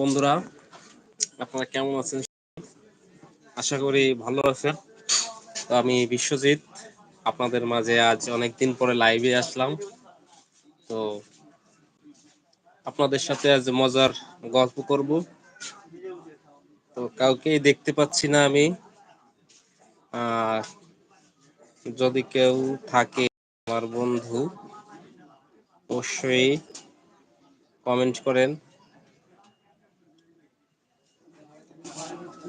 বন্ধুরা, আপনারা কেমন আছেন? আশা করি ভালো আছেন। তো আমি বিশ্বজিৎ, আপনাদের মাঝে আজ অনেকদিন পরে লাইভে আসলাম। তো আপনাদের সাথে আজ মজার গল্প করব। তো কাউকেই দেখতে পাচ্ছি না আমি। যদি কেউ থাকে আমার বন্ধু, অবশ্যই কমেন্ট করেন।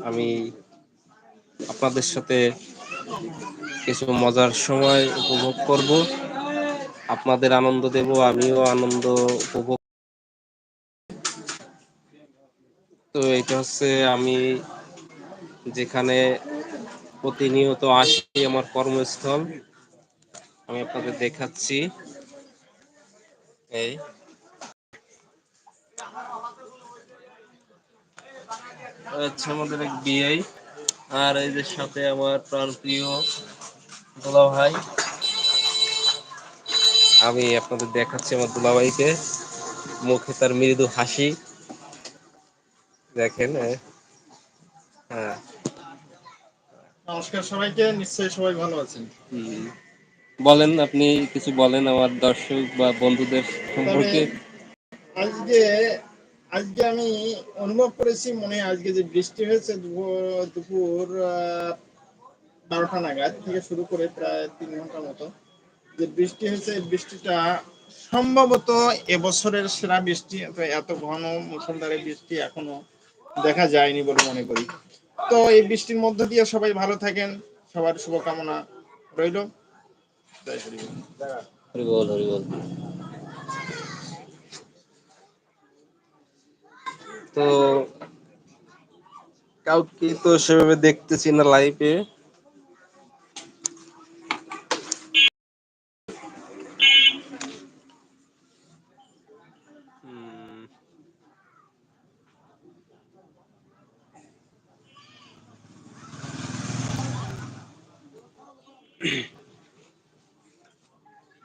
আমি আপনাদের সাথে কিছু মজার সময় উপভোগ করব। আপনাদের আনন্দ দেব, আমিও আনন্দ উপভোগ তো এটা হচ্ছে আমি যেখানে প্রতিনিয়ত আসি আমার কর্মস্থল। আমি আপনাদের দেখাচ্ছি। এই। হচ্ছে আমাদের এক বিআই। আর এই যে সাথে আমার প্রাণ প্রিয় দুলা ভাই আমি আপনাদের দেখাচ্ছি আমার দুলাভাইকে। মুখে তার মৃদু হাসি। দেখেন হ্যাঁ। নমস্কার সবাইকে নিশ্চয়ই সবাই ভালো আছেন। বলেন আপনি কিছু বলেন আমার দর্শক বা বন্ধুদের সম্পর্কে। আজকে আজকে আমি অনুভব করেছি মনে আজকে যে বৃষ্টি হয়েছে দুপুর বারোটা নাগাদ থেকে শুরু করে প্রায় তিন ঘণ্টার মতো। যে বৃষ্টি হয়েছে বৃষ্টিটা সম্ভবত এবছরের সেরা বৃষ্টি, এত ঘন মুসলধারে বৃষ্টি এখনও দেখা যায়নি বলে মনে করি। তো এই বৃষ্টির মধ্য দিয়ে সবাই ভালো থাকেন, সবার শুভকামনা রইল। হরিবল হরিবল তো কাউকে তো সেভাবে দেখতেছি না লাইভে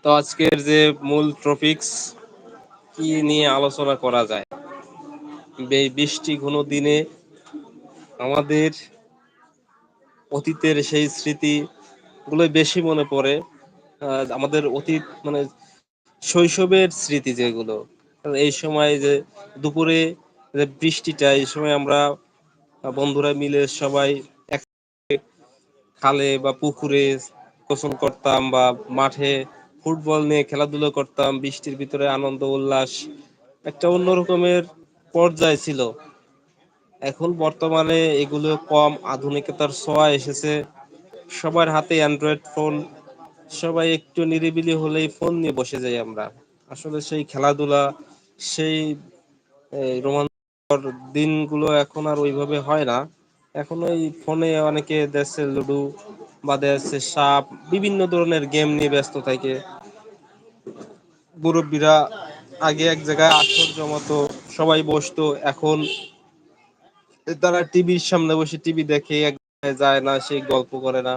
তো আজকের যে মূল টপিকস কি নিয়ে আলোচনা করা যায়? বৃষ্টি ঘন দিনে আমাদের অতীতের সেই স্মৃতি গুলো বেশি মনে পড়ে। আমাদের অতীত মানে শৈশবের স্মৃতি যেগুলো। এই সময় যে দুপুরে যে বৃষ্টিটা, এই সময় আমরা বন্ধুরা মিলে সবাই এক খালে বা পুকুরে গোসল করতাম বা মাঠে ফুটবল নিয়ে খেলাধুলো করতাম, বৃষ্টির ভিতরে আনন্দ, উল্লাস, একটা অন্য রকমের পর্যায় ছিল। এখন বর্তমানে এগুলো কম, আধুনিকতার ছোঁয়া এসেছে। সবার হাতে অ্যান্ড্রয়েড ফোন সবাই একটু নিরিবিলি হলেই ফোন নিয়ে বসে যাই আমরা। আসলে সেই খেলাধুলা, সেই রোমাঞ্চকর দিনগুলো এখন আর ওইভাবে হয় না। এখন ওই ফোনে অনেকে দেখছে লুডু বা দেখছে সাপ, বিভিন্ন ধরনের গেম নিয়ে ব্যস্ত থাকে। মুরব্বীরা আগে এক জায়গায় আসর জমাতো সবাই বসতো, এখন তারা টিভির সামনে বসে টিভি দেখে, এক যায় না সেই গল্প করে না।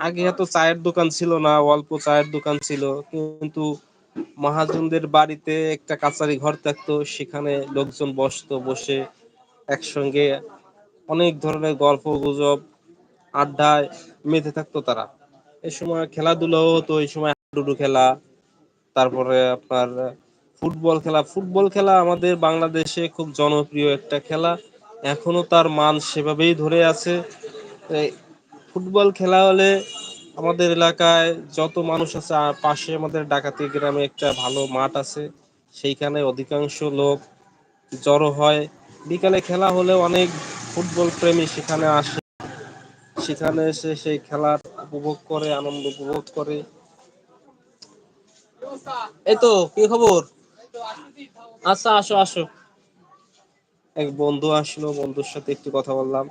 আগে এত চায়ের দোকান ছিল না, অল্প চায়ের দোকান ছিল, কিন্তু মহাজনদের বাড়িতে একটা কাচারি ঘর থাকতো, সেখানে লোকজন বসতো, বসে একসঙ্গে অনেক ধরনের গল্প গুজব আড্ডায় মেতে থাকতো তারা। এই সময় খেলাধুলাও হতো, এই সময় হাডুডু খেলা, তারপরে আপনার ফুটবল খেলা। ফুটবল খেলা আমাদের বাংলাদেশে খুব জনপ্রিয় একটা খেলা। এখনও তার মান সেভাবেই ধরে আছে। ফুটবল খেলা হলে আমাদের এলাকায় যত মানুষ আছে পাশে আমাদের ডাকাতি গ্রামে একটা ভালো মাঠ আছে। সেইখানে অধিকাংশ লোক জড়ো হয়। বিকালে খেলা হলে অনেক ফুটবল প্রেমী সেখানে আসে। সেখানে এসে সেই খেলার উপভোগ করে, আনন্দ উপভোগ করে। এই তো, কি খবর? আচ্ছা আসো আসো। এক বন্ধু আসলো, বন্ধুর সাথে একটু কথা বললাম।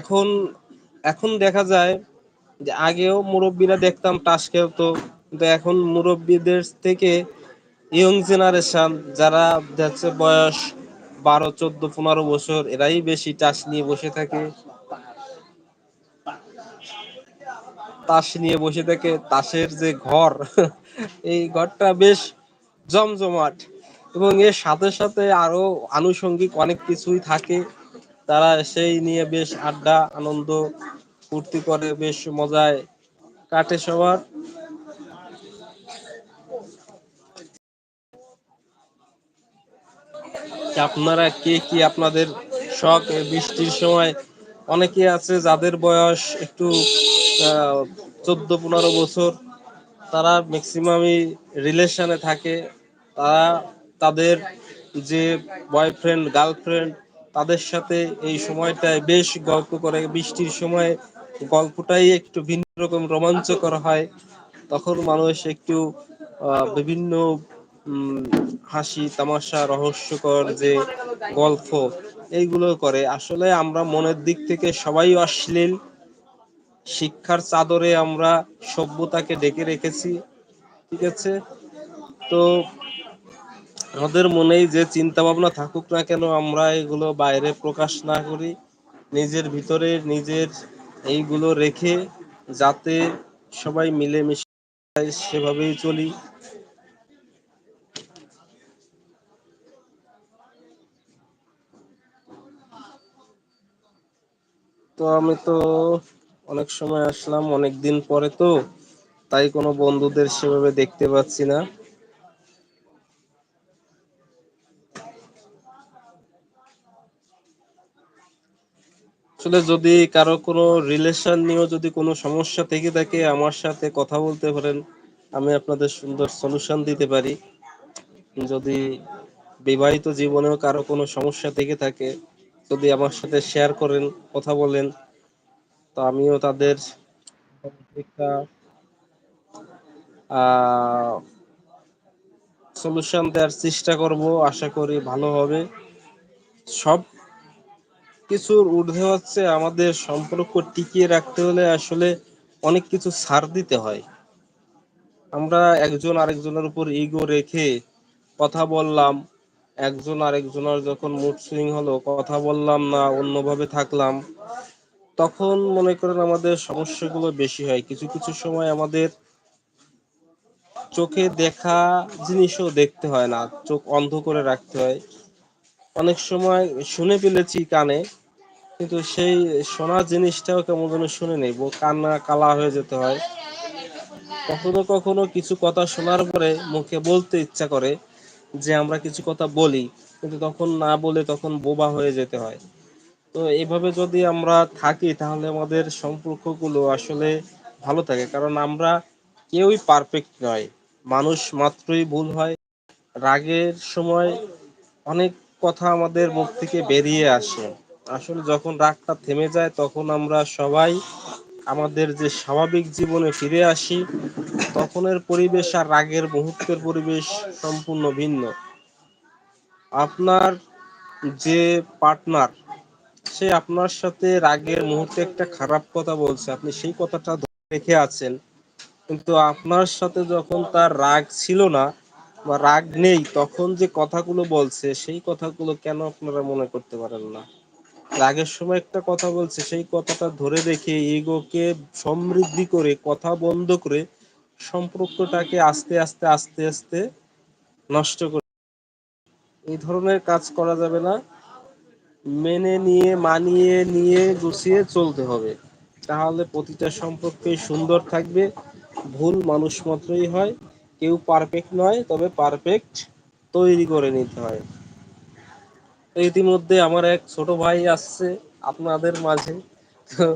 এখন এখন দেখা যায় যে আগেও মুরব্বীরা দেখতাম টাস খেলতো, কিন্তু এখন মুরব্বীদের থেকে ইয়ং জেনারেশন যারা যাচ্ছে বয়স বারো, চোদ্দ, পনেরো বছর, এরাই বেশি টাস নিয়ে বসে থাকে। তাস নিয়ে বসে থাকে, তাসের যে ঘর এই ঘরটা বেশ জমজমাট এবং এর সাথে সাথে আরও আনুষঙ্গিক অনেক কিছুই থাকে। তারা সেই নিয়ে বেশ আড্ডা, আনন্দ, ফুর্তি করে, বেশ মজায় কাটে সবার। আপনারা কে কি আপনাদের শখ? বৃষ্টির সময় অনেকে আছে যাদের বয়স একটু চোদ্দ, পনেরো বছর। তারা ম্যাক্সিমামই রিলেশনে থাকে। তারা তাদের যে বয়ফ্রেন্ড গার্লফ্রেন্ড তাদের সাথে এই সময়টায় বেশ গল্প করে। বৃষ্টির সময় গল্পটাই একটু ভিন্ন রকম রোমাঞ্চকর হয়। তখন মানুষ একটু বিভিন্ন হাসি, তামাশা, রহস্যকর যে গল্প, এইগুলো করে। আসলে আমরা মনের দিক থেকে সবাই অশ্লীল। শিক্ষার চাদরে আমরা সভ্যতাকে ডেকে রেখেছি, ঠিক আছে? তো আমাদের মনেই যে চিন্তা ভাবনা থাকুক না কেন, আমরা এগুলো বাইরে প্রকাশ না করি, নিজের ভিতরে নিজের এইগুলো রেখে যাতে সবাই মিলেমিশে সেভাবেই চলি। তো আমি তো অনেক সময় আসলাম অনেক দিন পরে তো, তাই কোনো বন্ধুদের সেভাবে দেখতে পাচ্ছি না। আসলে যদি কারও কোনো রিলেশন নিয়েও যদি কোনো সমস্যা থেকে থাকে, আমার সাথে কথা বলতে পারেন, আমি আপনাদের সুন্দর সলিউশন দিতে পারি। যদি বিবাহিত জীবনেও কারও কোনো সমস্যা থেকে থাকে, যদি আমার সাথে শেয়ার করেন, কথা বলেন তো আমিও তাদের একটা সলিউশন দেওয়ার চেষ্টা করব, আশা করি ভালো হবে। সব কিছুর ঊর্ধ্বে হচ্ছে আমাদের সম্পর্ক টিকিয়ে রাখতে হলে আসলে অনেক কিছু ছাড় দিতে হয়। আমরা একজন আরেকজনের উপর ইগো রেখে কথা বললাম, একজন আরেকজনের যখন মুড সুইং হলো, কথা বললাম না, অন্যভাবে থাকলাম তখন মনে করেন আমাদের সমস্যাগুলো বেশি হয়। কিছু কিছু সময় আমাদের চোখে দেখা জিনিসও দেখতে হয় না, চোখ অন্ধ করে রাখতে হয়। অনেক সময় শুনে ফেলেছি কানে, কিন্তু সেই শোনা জিনিসটাও কেমন যেন শুনে নেই কান্না, কালা হয়ে যেতে হয়। কখনো কখনো কিছু কথা শোনার পরে মুখে বলতে ইচ্ছা করে যে আমরা কিছু কথা বলি, কিন্তু তখন না বলে তখন বোবা হয়ে যেতে হয়। তো এইভাবে যদি আমরা থাকি, তাহলে আমাদের সম্পর্কগুলো আসলে ভালো থাকে। কারণ আমরা কেউই পারফেক্ট নয়। মানুষ মাত্রই ভুল হয়। রাগের সময় অনেক কথা আমাদের মুখ থেকে বেরিয়ে আসে। আসলে যখন রাগটা থেমে যায়, তখন আমরা সবাই আমাদের যে স্বাভাবিক জীবনে ফিরে আসি, তখনের পরিবেশ আর রাগের মুহূর্তের পরিবেশ সম্পূর্ণ ভিন্ন। আপনার যে পার্টনার সে আপনার সাথে রাগের মুহূর্তে একটা খারাপ কথা বলছে। আপনি সেই কথাটা রেখে আছেন। কিন্তু আপনার সাথে যখন তার রাগ ছিল না বা রাগ নেই, তখন যে কথাগুলো বলছে, সেই কথাগুলো কেন আপনারা মনে করতে পারেন না? রাগের সময় একটা কথা বলছে, সেই কথাটা ধরে রেখে ইগোকে সমৃদ্ধি করে, কথা বন্ধ করে সম্পর্কটাকে আস্তে আস্তে আস্তে আস্তে নষ্ট করে এই ধরনের কাজ করা যাবে না। মেনে নিয়ে মানিয়ে নিয়ে গুছিয়ে চলতে হবে। তাহলে প্রতিটা সম্পর্কে সুন্দর থাকবে। ভুল মানুষ মাত্রই হয়। কেউ পারফেক্ট নয় তবে পারফেক্ট তৈরি করে নিতে হয়। ইতিমধ্যে আমার এক ছোট ভাই আসছে আপনাদের মাঝে। তো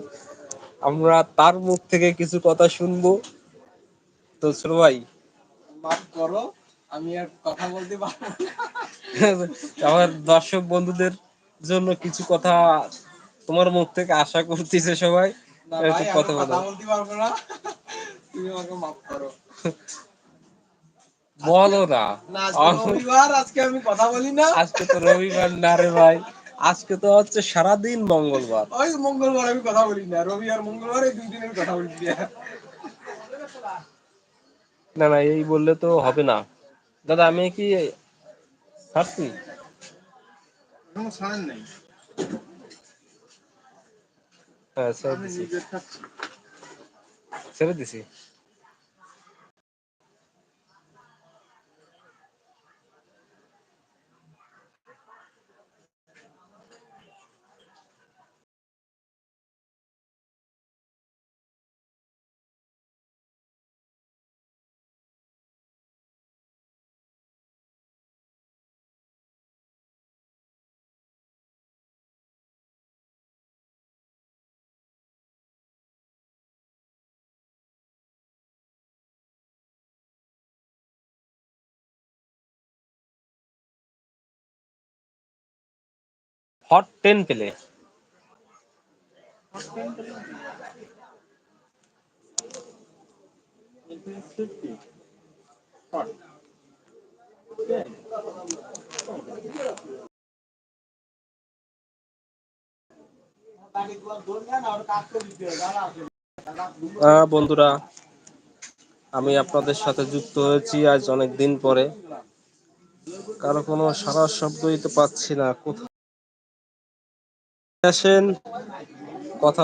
আমরা তার মুখ থেকে কিছু কথা শুনব। তো ছোট ভাই। মাফ করো আমি আর কথা বলতে পারব আমার দর্শক বন্ধুদের জন্য কিছু কথা তোমার মুখ থেকে আশা করতেছে সবাই। কথা বলো। না। তুমি আমাকে মাফ করো। বলো না। না আজকে রবিবার আজকে আমি কথা বলি না। আজকে তো রবিবার না রে ভাই। আজকে তো হচ্ছে সারাদিন মঙ্গলবার। ওই মঙ্গলবার আমি কথা বলি না। রবি আর মঙ্গলবার এই দুই দিন আমি কথা বলি না। না না এই বললে তো হবে না। দাদা আমি কি ছাড়ছি? এখনও ছাড়েন নাই। হ্যাঁ ছেড়ে দিছি? হট টেন পেলে। বন্ধুরা, আমি আপনাদের সাথে যুক্ত হয়েছি আজ অনেক দিন পরে। কারও কোনো সারা শব্দই তো পাচ্ছি না কোথায় আসেন কথা